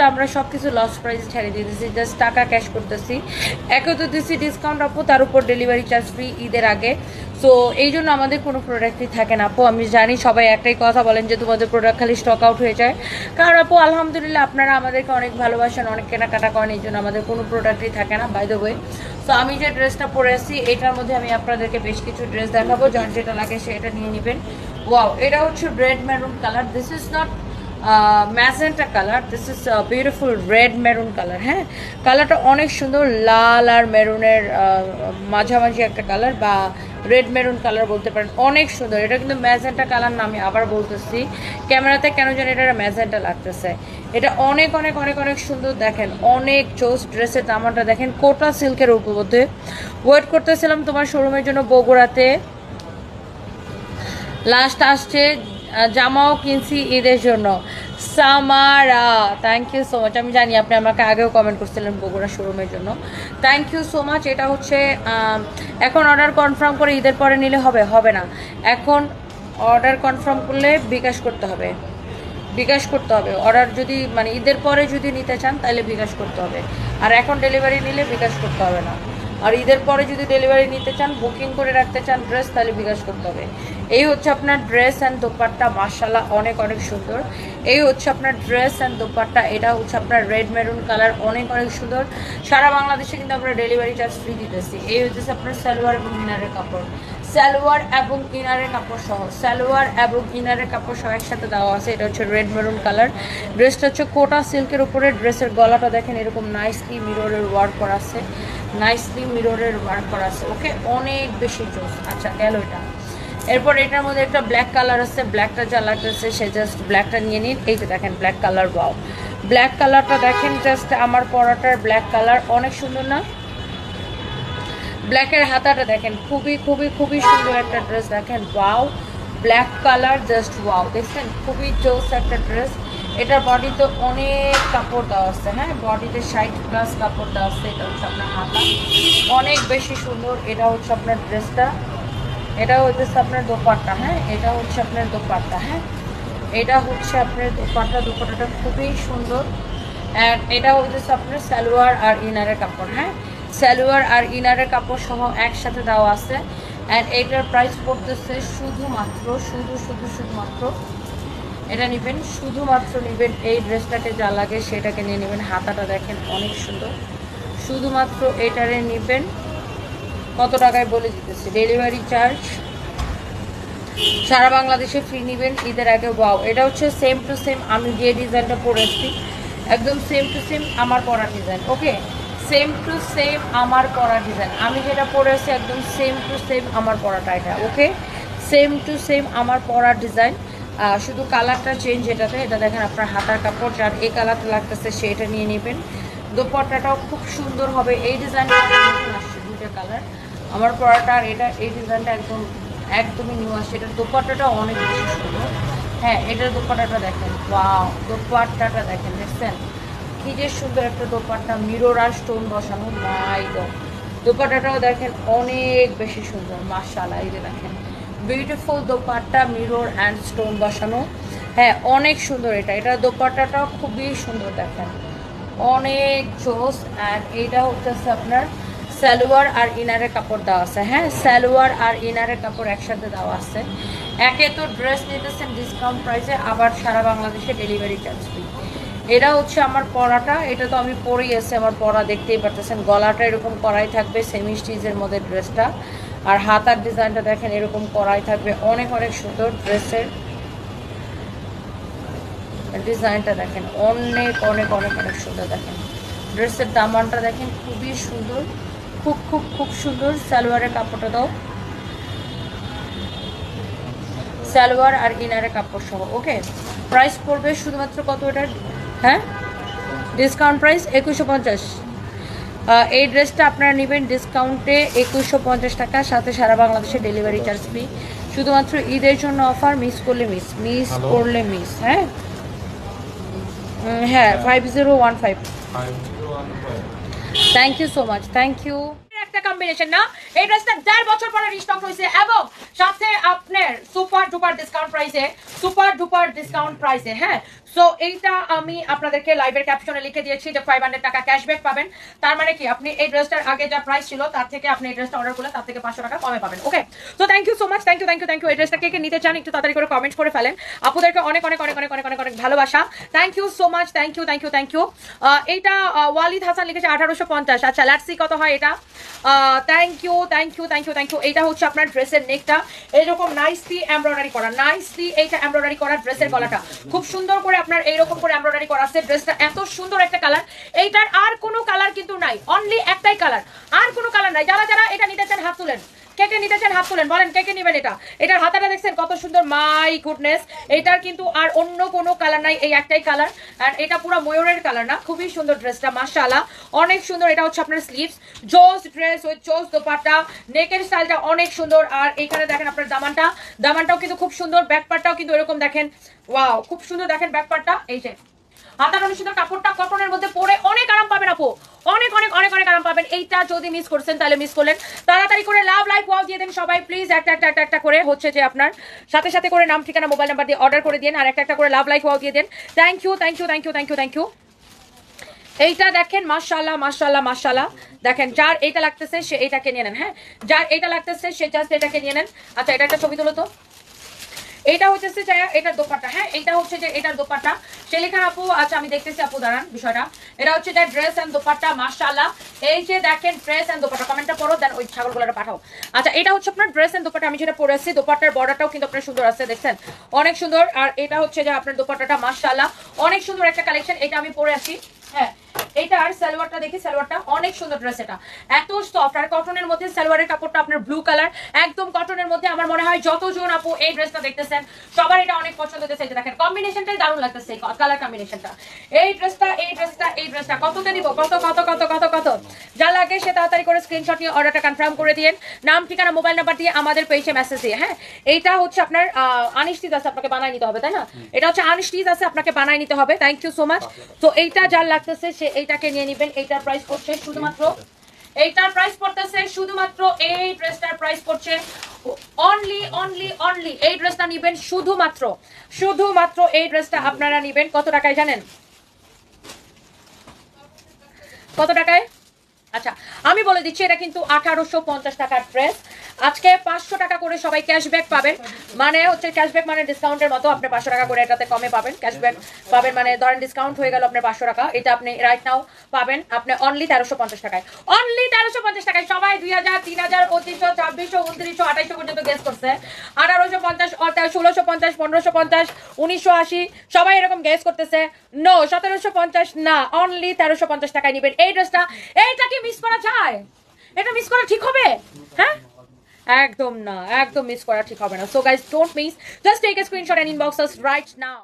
ঈদটা আমরা সব কিছু লস প্রাইস ছেড়ে দিতেছি জাস্ট টাকা ক্যাশ করতেছি। একে তো দিচ্ছি ডিসকাউন্ট আপু, তার উপর ডেলিভারি চার্জ ফ্রি ঈদের আগে। সো এই জন্য আমাদের কোনো প্রোডাক্টই থাকে না আপু। আমি জানি সবাই একটাই কথা বলেন যে তোমাদের প্রোডাক্ট খালি স্টক আউট হয়ে যায়। কারণ আপু, আলহামদুলিল্লাহ আপনারা আমাদেরকে অনেক ভালোবাসেন, অনেক কেনাকাটা করেন এই জন্য আমাদের কোনো প্রোডাক্টই থাকে না বাই দ্য ওয়ে সো আমি যে ড্রেসটা পরে আসছি এটার মধ্যে আমি আপনাদেরকে বেশ কিছু ড্রেস দেখাবো। যার যেটা লাগে সেটা নিয়ে নেবেন। ওয়াও এটা হচ্ছে red maroon colour this is not magenta colour. This is beautiful red maroon colour হ্যাঁ? কালারটা অনেক সুন্দর, লাল আর মেরুনের মাঝামাঝি একটা কালার বা রেড মেরুন কালার বলতে পারেন। অনেক সুন্দর। এটা কিন্তু ম্যাজেন্টা কালার না আমি আবার বলতেছি। ক্যামেরাতে কেন জানি এটা ম্যাজেন্টা লাগতেছে। এটা অনেক অনেক অনেক অনেক সুন্দর দেখেন। অনেক চোস ড্রেসের দামাটা দেখেন, কোটা সিল্কের উপমধ্যে। ওয়েট করতেছিলাম তোমার শোরুমের জন্য বগুড়াতে। লাস্ট আসছে জামাও কিনছি ঈদের জন্য। Samara thank you so much আমি জানি আপনি আমাকে আগেও কমেন্ট করছিলেন বগুড়া শোরুমের জন্য। থ্যাংক ইউ সো মাচ এটা হচ্ছে এখন অর্ডার কনফার্ম করে ঈদের পরে নিলে হবে হবে না। এখন অর্ডার কনফার্ম করলে বিকাশ করতে হবে। বিকাশ করতে হবে। অর্ডার যদি মানে ঈদের পরে যদি নিতে চান, তাহলে বিকাশ করতে হবে। আর এখন ডেলিভারি নিলে বিকাশ করতে হবে না। আর ঈদের পরে যদি ডেলিভারি নিতে চান বুকিং করে রাখতে চান ড্রেস তাহলে বিকাশ করতে হবে। এই হচ্ছে আপনার ড্রেস অ্যান্ড দোপাট্টা মার্শাল্লাহ অনেক অনেক সুন্দর। এই হচ্ছে আপনার ড্রেস অ্যান্ড দোপাট্টা, এটা হচ্ছে আপনার রেড মেরুন কালার অনেক অনেক সুন্দর। সারা বাংলাদেশে কিন্তু আমরা ডেলিভারি চার্জ ফ্রি দিতেছি। এই হচ্ছে আপনার সালোয়ার এবং ইনারের কাপড়। সালোয়ার এবং ইনারের কাপড় সহ, সালোয়ার এবং ইনারের কাপড় সহ একসাথে দেওয়া আছে। এটা হচ্ছে রেড মেরুন কালার ড্রেসটা হচ্ছে কোটা সিল্কের উপরে। ড্রেসের গলাটা দেখেন এরকম নাইসলি মিররের ওয়ার্ক করা আছে। নাইসলি মিররের ওয়ার্ক করা আছে। ওকে, অনেক বেশি জোস। আচ্ছা গেল এটা। এরপর এটার মধ্যে একটা ব্ল্যাক কালার আছে ব্ল্যাকটা যা লাগতেছে সে জাস্ট ব্ল্যাকটা নিয়ে নিন। এই যে দেখেন ব্ল্যাক কালার বাও ব্ল্যাক কালারটা দেখেন জাস্ট আমার পরাটার ব্ল্যাক কালার অনেক সুন্দর না? ব্ল্যাকের হাতাটা দেখেন, খুবই খুবই খুবই সুন্দর একটা ড্রেস দেখেন wow black colour just wow দেখছেন? খুবই জোস একটা ড্রেস এটার বডিতে অনেক কাপড় দেওয়া আছে হ্যাঁ? বডিতে ষাট প্লাস কাপড় দেওয়া আছে, এটা হচ্ছে আপনার হাতা। অনেক বেশি সুন্দর, এটা হচ্ছে আপনার ড্রেসটা এটা হচ্ছে আপনার দোপাট্টা হ্যাঁ? এটা হচ্ছে আপনার দোপাট্টা হ্যাঁ? এটা হচ্ছে আপনার দোপাট্টা, দোপাট্টাটা খুবই সুন্দর। অ্যান্ড এটা হচ্ছে আপনার সালোয়ার আর ইনারের কাপড় হ্যাঁ? সালোয়ার আর ইনারের কাপড় সহ একসাথে দেওয়া আছে। অ্যান্ড এটার প্রাইস পড়তেছে শুধুমাত্র, শুধু শুধু, শুধুমাত্র এটা নেবেন, শুধুমাত্র নেবেন এই ড্রেসটাকে যা লাগে সেটাকে নিয়ে নেবেন। হাতাটা দেখেন অনেক সুন্দর। শুধুমাত্র এটারে নেবেন। কত টাকায় বলে দিতেছি, ডেলিভারি চার্জ। সারা বাংলাদেশে ফ্রি নেবেন, ঈদের আগে ওয়াও এটা হচ্ছে সেম টু সেম আমি যে ডিজাইনটা পরে পরেছি একদম সেম টু সেম আমার পরা design okay same to same আমার পরা ডিজাইন আমি যেটা পরে পরেছি একদম সেম টু সেম আমার পরাটা এটা ওকে সেম টু সেম আমার পরা ডিজাইন শুধু কালারটা চেঞ্জ এটাতে, এটা দেখেন আপনার হাতার কাপড় যার এই কালারটা লাগতেছে, সেটা নিয়ে নেবেন। দোপাট্টাটাও খুব সুন্দর হবে। এই ডিজাইনটা আসছে দুইটা কালার। আমার পরাটা আর এটা, এই ডিজাইনটা একদম, একদমই নিউ আসছে। এটার দোপাট্টাটা অনেক বেশি সুন্দর। হ্যাঁ এটার দোপাট্টাটা দেখেন। ওয়াও দোপাট্টাটা দেখেন, দেখছেন? কি যে সুন্দর একটা দোপাট্টা মিরর স্টোন বসানো। মাই দোপাট্টাটাও দেখেন অনেক বেশি সুন্দর। মাশাআল্লাহ, এই যে দেখেন। Beautiful dupatta mirror and stone বসানো। হ্যাঁ অনেক সুন্দর এটা। এটা দোপাট্টাটাও খুবই সুন্দর দেখেন। অনেক জোস অ্যান্ড এটা হচ্ছে আপনার সালোয়ার আর ইনারের কাপড় দেওয়া আছে। হ্যাঁ সালোয়ার আর ইনারের কাপড় একসাথে দেওয়া আছে। একে তো ড্রেস নিতেছেন ডিসকাউন্ট প্রাইসে আবার সারা বাংলাদেশে ডেলিভারি চার্জ ফ্রি এটা হচ্ছে আমার পরাটা। এটা তো আমি পরেই এসে আমার পরা দেখতেই পারতেছেন। গলাটা এরকম করাই থাকবে সেমি স্টিজের মধ্যে ড্রেসটা আর হাতার ডিজাইনটা দেখেন, এরকম করাই থাকবে। অনেক অনেক সুন্দর ড্রেসের ডিজাইনটা দেখেন। অনেক অনেক অনেক অনেক সুন্দর দেখেন। ড্রেসের দামানটা দেখেন, খুবই সুন্দর। খুব খুব খুব সুন্দর। সালোয়ারের কাপড়টা দাও। সালোয়ার আর ইনারের কাপড় সহ, ওকে? প্রাইস পড়বে শুধুমাত্র কত এটার? হ্যাঁ? ডিসকাউন্ট প্রাইস একুশশো পঞ্চাশ। এই ড্রেসটা আপনারা নেবেন ডিসকাউন্টে একুশশো পঞ্চাশ টাকা সাথে সারা বাংলাদেশে ডেলিভারি চার্জ ফ্রি শুধুমাত্র ঈদের জন্য অফার মিস করলে মিস মিস করলে মিস হ্যাঁ? হ্যাঁ five zero one five thank you so much thank you একটা কম্বিনেশন না এই ড্রেসটা দেড় বছর পরে রিস্টক হয়েছে এবং সাথে আপনার সুপার ডুপার ডিসকাউন্ট প্রাইসে সুপার ডুপার ডিসকাউন্ট প্রাইসে হ্যাঁ? সো এইটা আমি আপনাদেরকে লাইভের ক্যাপশনে লিখে দিয়েছি যে ফাইভ হান্ড্রেড টাকা ক্যাশব্যাক পাবেন। তার মানে কি? আপনি এই ড্রেসটার আগে যা প্রাইস ছিল, তার থেকে আপনি এই ড্রেসটা অর্ডার করলে তার থেকে পাঁচশো টাকা কমে পাবেন। ওকে তো thank you so much thank you thank you thank you এই ড্রেসটা কে নিতে চান, একটু তাড়াতাড়ি করে কমেন্ট করে ফেলেন। আপুদেরকে অনেক অনেক অনেক অনেক অনেক অনেক অনেক ভালোবাসা। Thank you so much thank you thank you thank you এইটা ওয়ালিদ হাসান লিখেছে আঠারোশো পঞ্চাশ। আচ্ছা ল্যাটসি কত হয় এটা। Thank you thank you thank you thank you এইটা হচ্ছে আপনার ড্রেসের নেকটা এইরকম নাইসলি এমব্রয়ডারি করা নাইসলি এইটা এমব্রয়ডারি করা ড্রেসের গলাটা। খুব সুন্দর করে আপনার এইরকম করে এমব্রয়ডারি করা আছে ড্রেসটা এত সুন্দর একটা কালার এইটার আর কোনো কালার কিন্তু নাই অনলি একটাই কালার আর কোনো কালার নাই। যারা যারা এটা নিতে চান, হাত তুলেন। কে কে নিতে হাত তুলেন, বলেন কে কে নেবেন এটা? এটার হাতাটা দেখছেন কত সুন্দর মাই গুডনেস এটার কিন্তু আর অন্য কোনো কালার নাই, এই একটাই কালার আর এটা পুরো ময়ূরের কালার না, খুবই সুন্দর ড্রেসটা মাশাআল্লাহ। অনেক সুন্দর, এটা হচ্ছে আপনার স্লিভস জোস ড্রেস উইথ জোস দোপাট্টা। নেকের স্টাইলটা অনেক সুন্দর। আর এখানে দেখেন আপনার দামানটা। দামানটাও কিন্তু খুব সুন্দর ব্যাক পার্টটাও কিন্তু এরকম দেখেন। ওয়াও খুব সুন্দর দেখেন ব্যাক পার্টটা এই যে হাতার অনেক সুন্দর কাপড়টা কটনের মধ্যে পরে অনেক আরাম পাবেন আপু। অনেক অনেক অনেক অনেক আরাম পাবেন। এইটা যদি মিস করছেন, তাহলে মিস করলেন। তাড়াতাড়ি করে লাভ লাইক ওয়াও দিয়ে দেন সবাই। প্লিজ একটা একটা একটা একটা করে হচ্ছে যে আপনার। সাথে সাথে করে নাম, ঠিকানা মোবাইল নাম্বার দিয়ে অর্ডার করে দিন আর একটা একটা করে লাভ লাইক ওয়াও দিয়ে দেন। Thank you thank you thank you thank you thank you এইটা দেখেন মাশাল্লাহ মাশাল্লাহ মাশাল্লাহ দেখেন, যার এইটা লাগতেছে, সে এইটাকে নিয়ে নেন হ্যাঁ? যার এইটা লাগতেছে, সে জাস্ট এটাকে নিয়ে নেন। আচ্ছা এটা একটা ছবি তুলো তো। এটা হচ্ছে এটার দোপাট্টা হ্যাঁ? এটা হচ্ছে যে এটার দোপাট্টা। শেলিখান আপু আচ্ছা আমি দেখতেছি, আপু, দাঁড়ান বিষয়টা। এটা হচ্ছে যে ড্রেস এন্ড দোপাট্টা, মাশাআল্লাহ। এই যে দেখেন ড্রেস এন্ড দোপাট্টা কমেন্টটা পড়ো দেন ওই ছাগলগুলোটা পাঠাও। আচ্ছা এটা হচ্ছে আপনার ড্রেস এন্ড দোপাট্টা, আমি যেটা পরে আসছি দোপাট্টার বর্ডারটাও কিন্তু আপনার সুন্দর আছে, দেখছেন? অনেক সুন্দর, আর এটা হচ্ছে যে আপনার দোপাট্টাটা, মাশাআল্লাহ। অনেক সুন্দর একটা কালেকশন এটা আমি পরে আসি হ্যাঁ? এটা আর সালোয়ারটা দেখি সালোয়ারটা অনেক সুন্দর ড্রেস এটা। এত সফট আর কটনের মধ্যে সালোয়ারের কাপড়টা আপনার ব্লু কালার একদম কটনের মধ্যে আমার মনে হয় যতজন আপু এই ড্রেসটা দেখতেছেন সবার এটা অনেক পছন্দ হতেছে যে দেখেন কম্বিনেশনটাই দারুণ লাগতেছে কালার কম্বিনেশনটা এই ড্রেসটা এই ড্রেসটা এই ড্রেসটা কততে কত কত কত কত কত? যা লাগে সে তাড়াতাড়ি করে স্ক্রিনশট নিয়ে অর্ডারটা কনফার্ম করে দিন নাম ঠিকানা মোবাইল নাম্বার দিয়ে আমাদের পেজে মেসেজ দিয়ে হ্যাঁ? এইটা হচ্ছে আপনার আনিস্টিজ আছে আপনাকে বানাই নিতে হবে তাই না? এটা হচ্ছে আনিস্টিজ আছে আপনাকে বানাই নিতে হবে। থ্যাংক ইউ সো মাচ তো এইটা যার লাগতেছে সে এইটাকে নিয়ে নেবেন এইটার প্রাইস পড়ছে শুধুমাত্র এইটার প্রাইস পড়তেছে শুধুমাত্র এই ড্রেসটার প্রাইস পড়ছে অনলি অনলি অনলি এই ড্রেসটা নিবেন শুধুমাত্র শুধুমাত্র এই ড্রেসটা আপনারা নিবেন। কত টাকায় জানেন? কত টাকায়? আচ্ছা আমি বলে দিচ্ছি এটা কিন্তু আঠারোশো পঞ্চাশ টাকার ড্রেস আজকে পাঁচশো টাকা করে সবাই ক্যাশব্যাক পাবেন। মানে হচ্ছে ক্যাশব্যাক মানে ডিসকাউন্টের মতো আপনি পাঁচশো টাকা করে এটাতে কমে পাবেন। ক্যাশব্যাক পাবেন মানে ধরেন ডিসকাউন্ট হয়ে গেল আপনার পাঁচশো টাকা। এটা আপনি রাইট নাও পাবেন আপনি অনলি তেরোশো পঞ্চাশ টাকায়। অনলি তেরোশো পঞ্চাশ টাকায় সবাই দুই হাজার, তিন হাজার, পঁচিশশো, ছাব্বিশশো, উনত্রিশশো, আঠাইশশো পর্যন্ত গেস করছে। আঠারোশো পঞ্চাশ ষোলোশো পঞ্চাশ, পনেরোশো পঞ্চাশ, উনিশশো আশি, সবাই এরকম গেস করতেছে। নো সতেরোশো পঞ্চাশ না অনলি তেরোশো পঞ্চাশ টাকায় নিবেন। এই ড্রেসটা এইটা কি মিস করা যায়? এটা মিস করা ঠিক হবে? হ্যাঁ? একদম না, একদম মিস করা ঠিক হবে না। So guys don't miss just take a screenshot and inbox right now